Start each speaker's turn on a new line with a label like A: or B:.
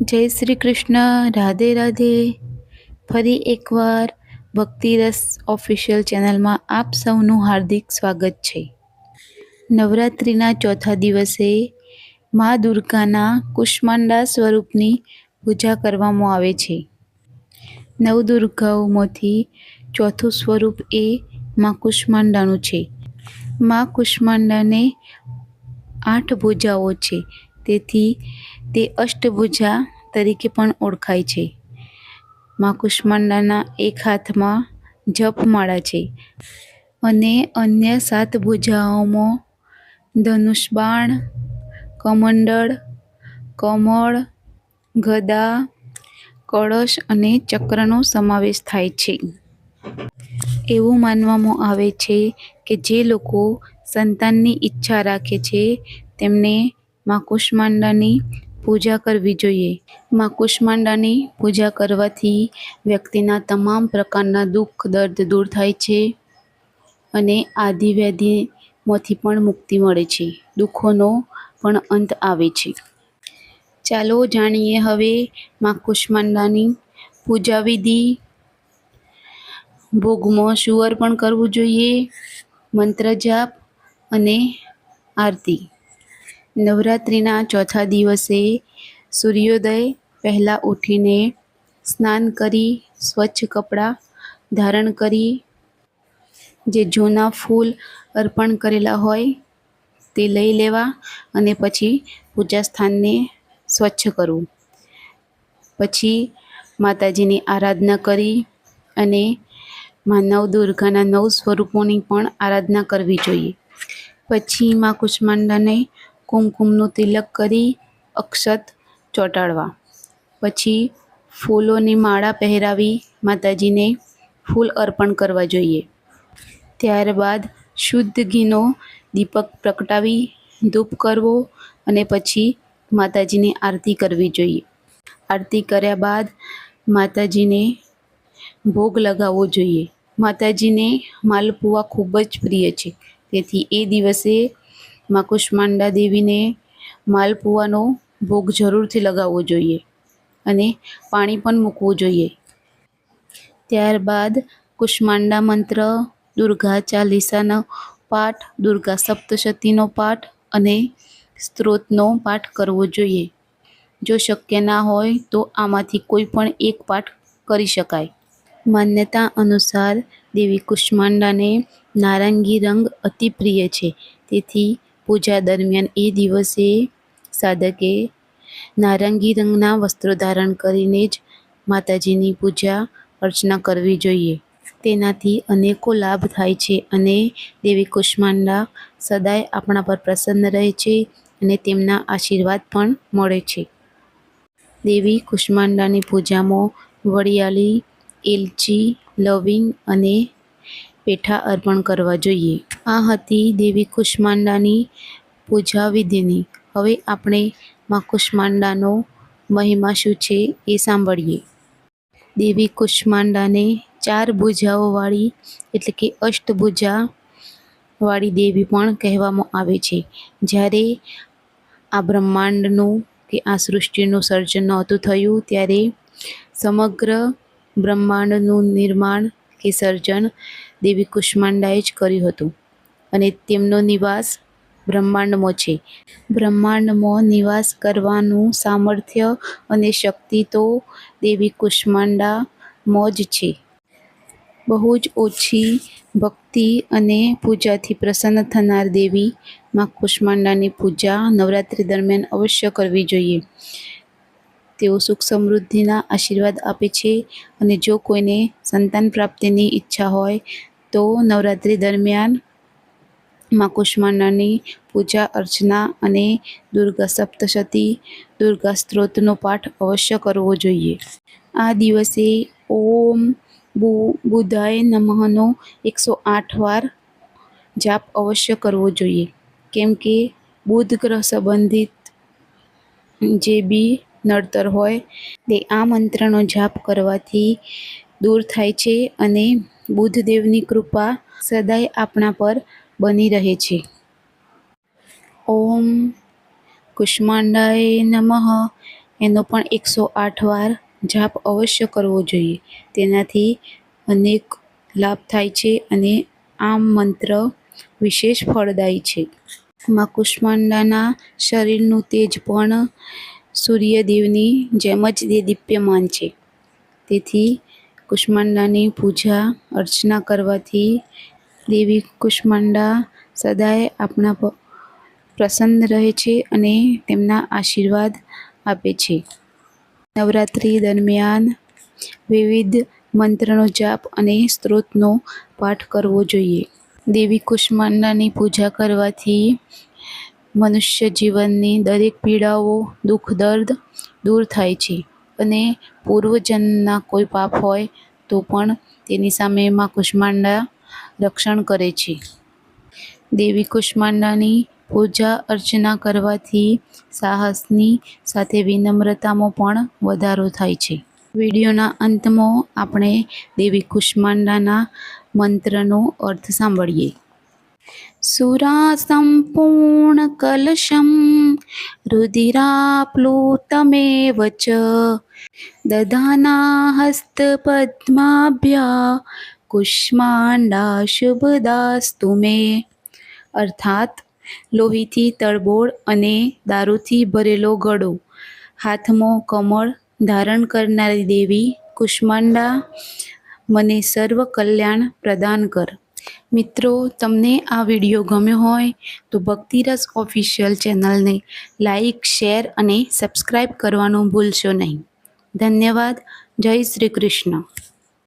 A: જય શ્રી કૃષ્ણ, રાધે રાધે. ફરી એકવાર ભક્તિરસ ઓફિશિયલ ચેનલમાં આપ સૌનું હાર્દિક સ્વાગત છે. નવરાત્રિના ચોથા દિવસે મા દુર્ગાના કુષ્માંડા સ્વરૂપની પૂજા કરવામાં આવે છે. નવ દુર્ગાઓમાંથી ચોથું સ્વરૂપ એ મા કુષ્માંડાનું છે. મા કુષ્માંડાને આઠ ભુજાઓ છે. તેથી તે અષ્ટભુજા તરીકે પણ ઓળખાય છે. મા કુષ્માંડાના એક હાથમાં જપમાળા છે અને અન્ય સાત ભુજાઓમાં ધનુષબાણ કમંડળ, કમળ, ગદા, કળશ અને ચક્રનો સમાવેશ થાય છે. એવું માનવામાં આવે છે કે જે લોકો સંતાનની ઈચ્છા રાખે છે, તેમને મા કુષ્માંડાની પૂજા કરવી જોઈએ. માં કુષ્માંડાની પૂજા કરવાથી વ્યક્તિના તમામ પ્રકારના દુઃખ, દર્દ દૂર થાય છે અને આદિવ્યાધિમાંથી પણ મુક્તિ મળે છે. દુઃખોનો પણ અંત આવે છે. ચાલો જાણીએ હવે માં કુષ્માંડાની પૂજા વિધિ. ભોગમાં શું અર્પણ કરવું જોઈએ, મંત્ર જાપ અને આરતી. નવરાત્રિના ચોથા દિવસે સૂર્યોદય પહેલાં ઉઠીને સ્નાન કરી, સ્વચ્છ કપડાં ધારણ કરી, જે જૂના ફૂલ અર્પણ કરેલા હોય તે લઈ લેવા અને પછી પૂજા સ્થાનને સ્વચ્છ કરવું. પછી માતાજીની આરાધના કરી અને મા નવ દુર્ગાના નવ સ્વરૂપોની પણ આરાધના કરવી જોઈએ. પછી મા કુષ્માંડાને કુમકુમનું તિલક કરી અક્ષત ચોંટાડવા. પછી ફૂલોની માળા પહેરાવી માતાજીને ફૂલ અર્પણ કરવા જોઈએ. ત્યારબાદ શુદ્ધ ઘીનો દીપક પ્રગટાવી ધૂપ કરવો અને પછી માતાજીની આરતી કરવી જોઈએ. આરતી કર્યા બાદ માતાજીને ભોગ લગાવવો જોઈએ. માતાજીને માલપુઆ ખૂબ જ પ્રિય છે. તેથી એ દિવસે મા કુષ્માંડા દેવીને માલપુઆનો ભોગ જરૂરથી લગાવવો જોઈએ અને પાણી પણ મૂકવું જોઈએ. ત્યારબાદ કુષ્માંડા મંત્ર, દુર્ગા ચાલીસાનો પાઠ, દુર્ગા સપ્તશતીનો પાઠ અને સ્ત્રોતનો પાઠ કરવો જોઈએ. જો શક્ય ના હોય તો આમાંથી કોઈ પણ એક પાઠ કરી શકાય. માન્યતા અનુસાર દેવી કુષ્માંડાને નારંગી રંગ અતિ પ્રિય છે. તેથી પૂજા દરમિયાન એ દિવસે સાધકે નારંગી રંગના વસ્ત્રો ધારણ કરીને જ માતાજીની પૂજા અર્ચના કરવી જોઈએ. તેનાથી અનેકો લાભ થાય છે અને દેવી કુષ્માંડા સદાય આપણા પર પ્રસન્ન રહે છે અને તેમના આશીર્વાદ પણ મળે છે. દેવી કુષ્માંડાની પૂજામાં વડિયાળી, એલચી, લવિંગ અને પેઠા અર્પણ કરવા જોઈએ. આ હતી દેવી કુષ્માંડાની પૂજા વિધિની. હવે આપણે મા કુષ્માંડાનો મહિમા શું છે એ સાંભળીએ. દેવી કુષ્માંડાને ચાર ભુજાઓવાળી, એટલે કે અષ્ટભુજા વાળી દેવી પણ કહેવામાં આવે છે. જ્યારે આ બ્રહ્માંડનું કે આ સૃષ્ટિનું સર્જન નહોતું થયું, ત્યારે સમગ્ર બ્રહ્માંડનું નિર્માણ કે સર્જન દેવી કુષ્માંડાએ જ કર્યું હતું. અને તેમનો નિવાસ બ્રહ્માંડમાં છે. બ્રહ્માંડમાં નિવાસ કરવાનું સામર્થ્ય અને શક્તિ તો દેવી કુષ્માંડામાં જ છે. બહુ જ ઓછી ભક્તિ અને પૂજાથી પ્રસન્ન થનાર દેવી માં કુષ્માંડાની પૂજા નવરાત્રિ દરમિયાન અવશ્ય કરવી જોઈએ. તેઓ સુખ સમૃદ્ધિના આશીર્વાદ આપે છે અને જો કોઈને સંતાન પ્રાપ્તિની ઈચ્છા હોય તો નવરાત્રિ દરમિયાનમાં કુષ્માંડાની પૂજા, અર્ચના અને દુર્ગા સપ્તશતી, દુર્ગા સ્ત્રોતનો પાઠ અવશ્ય કરવો જોઈએ. આ દિવસે ઓમ બુ, બુધાય નમઃનો એકસો આઠ વાર જાપ અવશ્ય કરવો જોઈએ. કેમ કે બુધ ગ્રહ સંબંધિત જે બી નડતર હોય. તે આ મંત્રનો જાપ કરવાથી દૂર થાય છે અને બુદ્ધદેવની કૃપા સદાય આપણા પર બની રહે છે. ઓમ કુષ્માંડાય નમઃ. એનો પણ એકસો આઠ વાર જાપ અવશ્ય કરવો જોઈએ. તેનાથી અનેક લાભ થાય છે અને આ મંત્ર વિશેષ ફળદાયી છે. માં કુષ્માંડાના શરીરનું તેજ પણ સૂર્યદેવની જેમ જ તે દીપ્યમાન છે. તેથી કુષ્માંડાની પૂજા, અર્ચના કરવાથી દેવી કુષ્માંડા સદાય આપણા પ્રસન્ન રહે છે અને તેમના આશીર્વાદ આપે છે. નવરાત્રિ દરમિયાન વિવિધ મંત્રનો જાપ અને સ્ત્રોતનો પાઠ કરવો જોઈએ. દેવી કુષ્માંડાની પૂજા કરવાથી મનુષ્ય જીવનની દરેક પીડાઓ, દુઃખ, દર્દ દૂર થાય છે. અને પૂર્વજન્મના કોઈ પાપ હોય તો પણ તેની સામે માં કુષ્માંડા રક્ષણ કરે છે. દેવી કુષ્માંડાની પૂજા અર્ચના કરવાથી સાહસની સાથે વિનમ્રતામાં પણ વધારો થાય છે. વિડીયોના અંતમાં આપણે દેવી કુષ્માંડાના મંત્રનો અર્થ સાંભળીએ. સુરાસંપૂર્ણ કલશમ રુધિરાપ્લુતમેવ ચ દધાના હસ્તપદ્માભ્યા કુષ્માંડા શુભદાસ્તુ મે અર્થાત લોહીથી તળબોળ અને દારૂથી ભરેલો ગળો હાથમાં કમળ ધારણ કરનારી દેવી કુષ્માંડા મને સર્વ કલ્યાણ પ્રદાન કર મિત્રો, તમને આ વીડિયો ગમ્યો હોય તો ભક્તિરસ ઓફિશિયલ ચેનલને લાઈક, શેર અને સબસ્ક્રાઈબ કરવાનું ભૂલશો નહીં. ધન્યવાદ. જય શ્રી કૃષ્ણ.